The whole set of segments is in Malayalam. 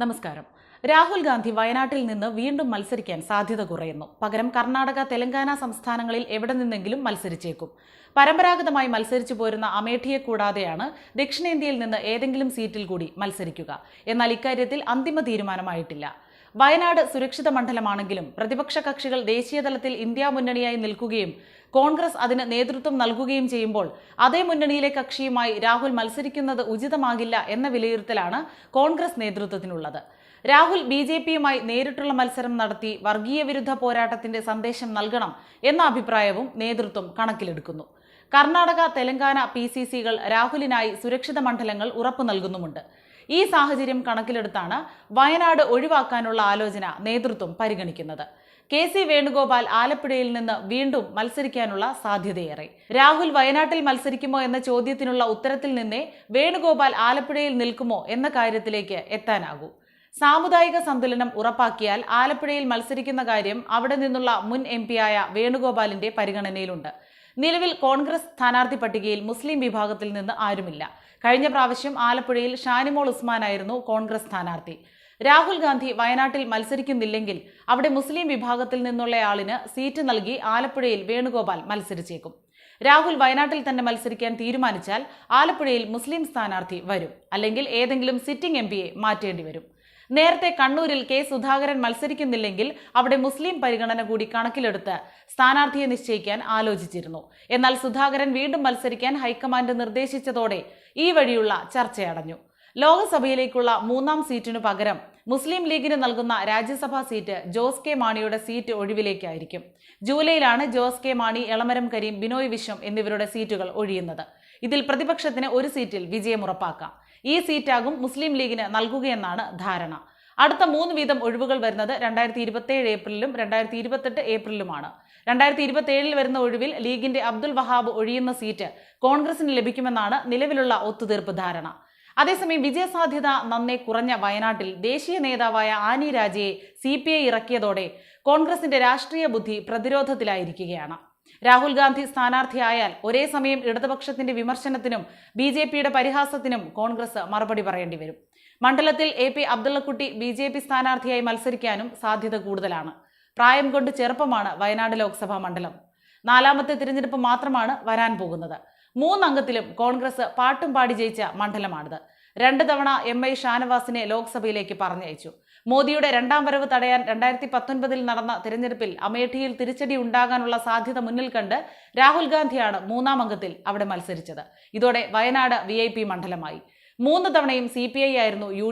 നമസ്കാരം. രാഹുൽ ഗാന്ധി വയനാട്ടിൽ നിന്ന് വീണ്ടും മത്സരിക്കാൻ സാധ്യത കുറയുന്നു. പകരം കർണാടക തെലങ്കാന സംസ്ഥാനങ്ങളിൽ എവിടെ നിന്നെങ്കിലും മത്സരിച്ചേക്കും. പരമ്പരാഗതമായി മത്സരിച്ചു പോരുന്ന അമേഠിയെ കൂടാതെയാണ് ദക്ഷിണേന്ത്യയിൽ നിന്ന് ഏതെങ്കിലും സീറ്റിൽ കൂടി മത്സരിക്കുക. എന്നാൽ ഇക്കാര്യത്തിൽ അന്തിമ തീരുമാനമായിട്ടില്ല. വയനാട് സുരക്ഷിത മണ്ഡലമാണെങ്കിലും പ്രതിപക്ഷ കക്ഷികൾ ദേശീയതലത്തിൽ ഇന്ത്യ മുന്നണിയായി നിൽക്കുകയും കോൺഗ്രസ് അതിന് നേതൃത്വം നൽകുകയും ചെയ്യുമ്പോൾ അതേ മുന്നണിയിലെ കക്ഷിയുമായി രാഹുൽ മത്സരിക്കുന്നത് ഉചിതമാകില്ല എന്ന വിലയിരുത്തലാണ് കോൺഗ്രസ് നേതൃത്വത്തിനുള്ളത്. രാഹുൽ ബി ജെ പിയുമായി നേരിട്ടുള്ള മത്സരം നടത്തി വർഗീയ വിരുദ്ധ പോരാട്ടത്തിന്റെ സന്ദേശം നൽകണം എന്ന അഭിപ്രായവും നേതൃത്വം കണക്കിലെടുക്കുന്നു. കർണാടക തെലങ്കാന പി സി സികൾ രാഹുലിനായി സുരക്ഷിത മണ്ഡലങ്ങൾ ഉറപ്പു നൽകുന്നുമുണ്ട്. ഈ സാഹചര്യം കണക്കിലെടുത്താണ് വയനാട് ഒഴിവാക്കാനുള്ള ആലോചന നേതൃത്വം പരിഗണിക്കുന്നത്. കെ സി വേണുഗോപാൽ ആലപ്പുഴയിൽ നിന്ന് വീണ്ടും മത്സരിക്കാനുള്ള സാധ്യതയേറെ. രാഹുൽ വയനാട്ടിൽ മത്സരിക്കുമോ എന്ന ചോദ്യത്തിനുള്ള ഉത്തരത്തിൽ നിന്നേ വേണുഗോപാൽ ആലപ്പുഴയിൽ നിൽക്കുമോ എന്ന കാര്യത്തിലേക്ക് എത്താനാകൂ. സാമുദായിക സന്തുലനം ഉറപ്പാക്കിയാൽ ആലപ്പുഴയിൽ മത്സരിക്കുന്ന കാര്യം അവിടെ നിന്നുള്ള മുൻ എം പിയായ വേണുഗോപാലിന്റെ പരിഗണനയിലുണ്ട്. നിലവിൽ കോൺഗ്രസ് സ്ഥാനാർത്ഥി പട്ടികയിൽ മുസ്ലിം വിഭാഗത്തിൽ നിന്ന് ആരുമില്ല. കഴിഞ്ഞ പ്രാവശ്യം ആലപ്പുഴയിൽ ഷാനിമോൾ ഉസ്മാനായിരുന്നു കോൺഗ്രസ് സ്ഥാനാർത്ഥി. രാഹുൽ ഗാന്ധി വയനാട്ടിൽ മത്സരിക്കുന്നില്ലെങ്കിൽ അവിടെ മുസ്ലിം വിഭാഗത്തിൽ നിന്നുള്ളയാളിന് സീറ്റ് നൽകി ആലപ്പുഴയിൽ വേണുഗോപാൽ മത്സരിച്ചേക്കും. രാഹുൽ വയനാട്ടിൽ തന്നെ മത്സരിക്കാൻ തീരുമാനിച്ചാൽ ആലപ്പുഴയിൽ മുസ്ലിം സ്ഥാനാർത്ഥി വരും. അല്ലെങ്കിൽ ഏതെങ്കിലും സിറ്റിംഗ് എം മാറ്റേണ്ടി വരും. നേരത്തെ കണ്ണൂരിൽ കെ സുധാകരൻ മത്സരിക്കുന്നില്ലെങ്കിൽ അവിടെ മുസ്ലിം പരിഗണന കൂടി കണക്കിലെടുത്ത് സ്ഥാനാർത്ഥിയെ നിശ്ചയിക്കാൻ ആലോചിച്ചിരുന്നു. എന്നാൽ സുധാകരൻ വീണ്ടും മത്സരിക്കാൻ ഹൈക്കമാൻഡ് നിർദ്ദേശിച്ചതോടെ ഈ വഴിയുള്ള ചർച്ചയടഞ്ഞു. ലോക്സഭയിലേക്കുള്ള മൂന്നാം സീറ്റിനു പകരം മുസ്ലിം ലീഗിന് നൽകുന്ന രാജ്യസഭാ സീറ്റ് ജോസ് കെ മാണിയുടെ സീറ്റ് ഒഴിവിലേക്കായിരിക്കും. ജൂലൈയിലാണ് ജോസ് കെ മാണി എളമരം കരീം ബിനോയ് വിശ്വം എന്നിവരുടെ സീറ്റുകൾ ഒഴിയുന്നത്. ഇതിൽ പ്രതിപക്ഷത്തിന് ഒരു സീറ്റിൽ വിജയം ഉറപ്പാക്കാം. ഈ സീറ്റാകും മുസ്ലിം ലീഗിന് നൽകുകയെന്നാണ് ധാരണ. അടുത്ത മൂന്ന് വീതം ഒഴിവുകൾ വരുന്നത് രണ്ടായിരത്തി ഇരുപത്തേഴ് ഏപ്രിലും രണ്ടായിരത്തി ഇരുപത്തെട്ട് ഏപ്രിലുമാണ് രണ്ടായിരത്തി ഇരുപത്തേഴിൽ വരുന്ന ഒഴിവിൽ ലീഗിന്റെ അബ്ദുൽ വഹാബ് ഒഴിയുന്ന സീറ്റ് കോൺഗ്രസിന് ലഭിക്കുമെന്നാണ് നിലവിലുള്ള ഒത്തുതീർപ്പ് ധാരണ. അതേസമയം വിജയസാധ്യത നന്നേ കുറഞ്ഞ വയനാട്ടിൽ ദേശീയ നേതാവായ ആനി രാജയെ സി പി ഐ ഇറക്കിയതോടെ കോൺഗ്രസിന്റെ രാഷ്ട്രീയ ബുദ്ധി പ്രതിരോധത്തിലായിരിക്കുകയാണ്. രാഹുൽ ഗാന്ധി സ്ഥാനാർത്ഥിയായാൽ ഒരേ സമയം ഇടതുപക്ഷത്തിന്റെ വിമർശനത്തിനും ബി ജെ പിയുടെ പരിഹാസത്തിനും കോൺഗ്രസ് മറുപടി പറയേണ്ടി വരും. മണ്ഡലത്തിൽ A P Abdullakutty B J P സ്ഥാനാർത്ഥിയായി മത്സരിക്കാനും സാധ്യത കൂടുതലാണ്. പ്രായം കൊണ്ട് ചെറുപ്പമാണ് വയനാട് ലോക്സഭാ മണ്ഡലം. നാലാമത്തെ തിരഞ്ഞെടുപ്പ് മാത്രമാണ് വരാൻ പോകുന്നത്. മൂന്നംഗത്തിലും കോൺഗ്രസ് പാട്ടും പാടി ജയിച്ച മണ്ഡലമാണിത്. രണ്ട് തവണ എം ഐ ഷാനവാസിനെ ലോക്സഭയിലേക്ക് പറഞ്ഞയച്ചു. മോദിയുടെ രണ്ടാം വരവ് തടയാൻ രണ്ടായിരത്തി പത്തൊൻപതിൽ നടന്ന തിരഞ്ഞെടുപ്പിൽ അമേഠിയിൽ തിരിച്ചടി ഉണ്ടാകാനുള്ള സാധ്യത മുന്നിൽ കണ്ട് രാഹുൽ ഗാന്ധിയാണ് മൂന്നാം അംഗത്തിൽ അവിടെ മത്സരിച്ചത്. ഇതോടെ വയനാട് വി മണ്ഡലമായി. മൂന്ന് തവണയും സി ആയിരുന്നു യു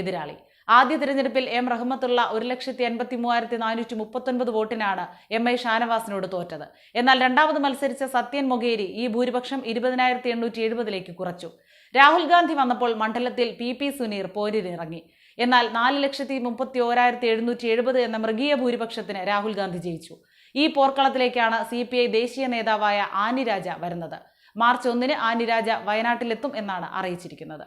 എതിരാളി. ആദ്യ തിരഞ്ഞെടുപ്പിൽ എം റഹ്മത്തുള്ള ഒരു ലക്ഷത്തി എൺപത്തി മൂവായിരത്തി നാനൂറ്റി മുപ്പത്തൊൻപത് വോട്ടിനാണ് എം ഐ ഷാനവാസിനോട് തോറ്റത്. എന്നാൽ രണ്ടാമത് മത്സരിച്ച സത്യൻ മൊഗേരി ഈ ഭൂരിപക്ഷം ഇരുപതിനായിരത്തി എണ്ണൂറ്റി എഴുപതിലേക്ക് കുറച്ചു. രാഹുൽ ഗാന്ധി വന്നപ്പോൾ മണ്ഡലത്തിൽ പി പി സുനീർ പോരിനിറങ്ങി എന്നാൽ നാല് ലക്ഷത്തി മുപ്പത്തി ഓരായിരത്തി എഴുന്നൂറ്റി എഴുപത് എന്ന മൃഗീയ ഭൂരിപക്ഷത്തിന് രാഹുൽ ഗാന്ധി ജയിച്ചു. ഈ പോർക്കളത്തിലേക്കാണ് സി പി ഐ ദേശീയ നേതാവായ ആനിരാജ വരുന്നത്. മാർച്ച് ഒന്നിന് ആനിരാജ വയനാട്ടിലെത്തും എന്നാണ് അറിയിച്ചിരിക്കുന്നത്.